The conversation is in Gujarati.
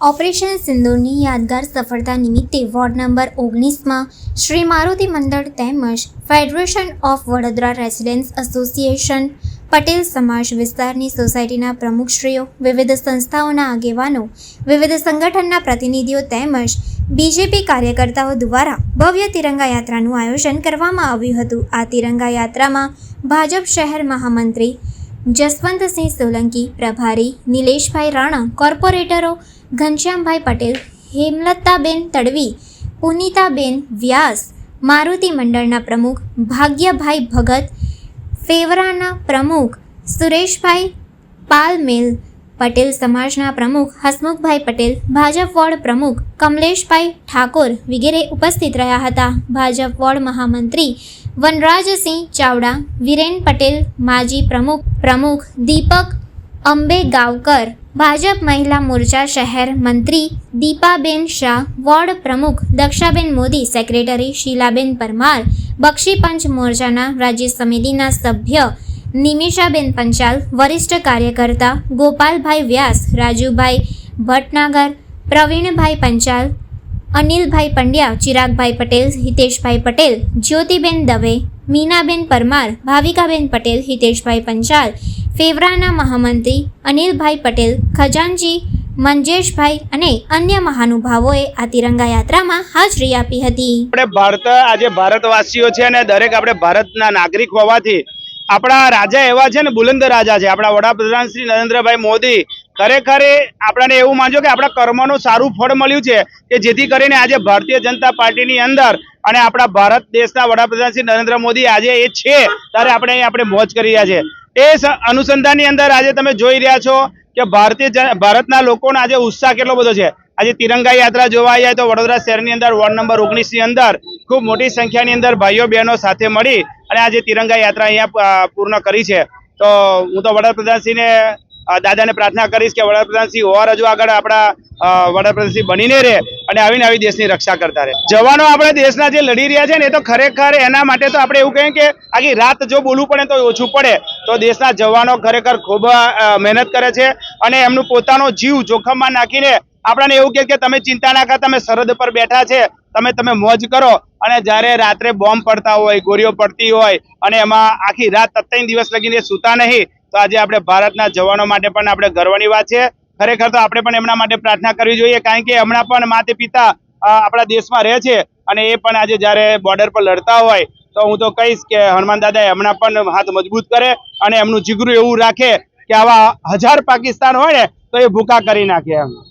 ઓપરેશન સિંદૂરની યાદગાર સફળતા નિમિત્તે વોર્ડ નંબર ઓગણીસમાં શ્રી મારુતિ મંડળ તેમજ federation of Vadodara residents association Patel સમાજ વિસ્તારની સોસાયટીના પ્રમુખશ્રીઓ વિવિધ સંસ્થાઓના આગેવાનો, વિવિધ સંગઠનના પ્રતિનિધિઓ તેમજ બીજેપી કાર્યકર્તાઓ દ્વારા ભવ્ય તિરંગા યાત્રાનું આયોજન કરવામાં આવ્યું હતું. આ તિરંગા યાત્રામાં ભાજપ શહેર મહામંત્રી જસવંતસિંહ સોલંકી, પ્રભારી નિલેશભાઈ રાણા, કોર્પોરેટરો ઘનશ્યામભાઈ પટેલ, હેમલતાબેન તડવી, પુનિતાબેન વ્યાસ, મારુતિ મંડળના પ્રમુખ ભાગ્યભાઈ ભગત, ફેવરાના પ્રમુખ સુરેશભાઈ પાલમેલ પટેલ સમાજના પ્રમુખ હસમુખભાઈ પટેલ, ભાજપ વોર્ડ પ્રમુખ કમલેશભાઈ ઠાકોર વગેરે ઉપસ્થિત રહ્યા હતા. ભાજપ વોર્ડ મહામંત્રી વનરાજસિંહ ચાવડા, વિરેન પટેલ, માજી પ્રમુખ પ્રમુખ દીપક અંબે ગાવકર ભાજપ મહિલા મોરચા શહેર મંત્રી દીપાબેન શાહ, વોર્ડ પ્રમુખ દક્ષાબેન મોદી, સેક્રેટરી શીલાબેન પરમાર બક્ષી પંચ મોરચાના રાજ્ય સમિતિના સભ્ય નિમિષાબેન પંચાલ, વરિષ્ઠ કાર્યકર્તા ગોપાલભાઈ વ્યાસ, રાજુભાઈ ભટનાગર, પ્રવીણભાઈ પંચાલ, અનિલભાઈ પંડ્યા, ચિરાગભાઈ પટેલ, હિતેશભાઈ પટેલ, જ્યોતિબેન દવે, મીનાબેન પરમાર, ભાવિકાબેન પટેલ, હિતેશભાઈ પંચાલ, ફેવરાના મહામંત્રી, અનિલભાઈ પટેલ, ખજાનજી, મંજેશભાઈ અને અન્ય મહાનુભાવોએ આ તિરંગા યાત્રામાં હાજરી આપી હતી. આપણે ભારત, આજે ભારતવાસીઓ છે અને દરેક આપણે ભારતના નાગરિક હોવાથી આપણા રાજા એવા છે ને, બુલંદ રાજા છે. આપણા વડાપ્રધાન શ્રી નરેન્દ્રભાઈ મોદી ખરેખર આપણાને એવું માનજો કે આપણા કર્મનું સારું ફળ મળ્યું છે કે જેથી કરીને આજે ભારતીય જનતા પાર્ટીની અંદર અને આપણા ભારત દેશના વડાપ્રધાન શ્રી નરેન્દ્ર મોદી આજે એ છે, ત્યારે આપણે આપણે મોજ કરી રહ્યા છે. એ અનુસંધાનની અંદર આજે તમે જોઈ રહ્યા છો કે ભારતીય ભારતના લોકોનો આજે ઉત્સાહ કેટલો બધો છે. આજે તિરંગા યાત્રા જોવા આવ્યા તો વડોદરા શહેરની અંદર વોર્ડ નંબર ઓગણીસની અંદર ખૂબ મોટી સંખ્યાની અંદર ભાઈઓ બહેનો સાથે મળી અને આજે તિરંગા યાત્રા અહીંયા પૂર્ણ કરી છે, તો હું તો વડાપ્રધાનશ્રીને દાદાને પ્રાર્થના કરીશ કે વડાપ્રધાનશ્રી ઓર હજુ આગળ આપણા વડાપ્રધાનશ્રી બનીને રહે અને આવીને આવી દેશની રક્ષા કરતા રહે. જવાનો આપણે દેશના જે લડી રહ્યા છે ને, એ તો ખરેખર એના માટે તો આપણે એવું કહીએ કે આખી રાત જો બોલવું પડે તો ઓછું પડે. તો દેશના જવાનો ખરેખર ખૂબ મહેનત કરે છે અને એમનું પોતાનો જીવ જોખમમાં નાખીને આપણાને એવું કે તમે ચિંતા ના કર, તમે સરહદ પર બેઠા છે, તમે તમે મોજ કરો. અને જ્યારે રાત્રે બોમ્બ પડતા હોય, ગોળીઓ પડતી હોય, અને એમાં આખી રાત ત્રણ દિવસ લગીને સૂતા નહીં, તો આજે આપણે ભારતના જવાનો માટે પણ આપણે ગર્વની વાત છે. ખરેખર તો આપણે પણ એમના માટે પ્રાર્થના કરવી જોઈએ, કારણ કે હમણાં પણ માતે પિતા આપણા દેશમાં રહે છે, અને એ પણ આજે જ્યારે બોર્ડર પર લડતા હોય, તો હું તો કહીશ કે હનુમાન દાદાએ હમણાં પણ હાથ મજબૂત કરે, અને એમનું જીગરું એવું રાખે કે આવા હજાર પાકિસ્તાન હોય ને, તો એ ભૂકા કરી નાખે એમ.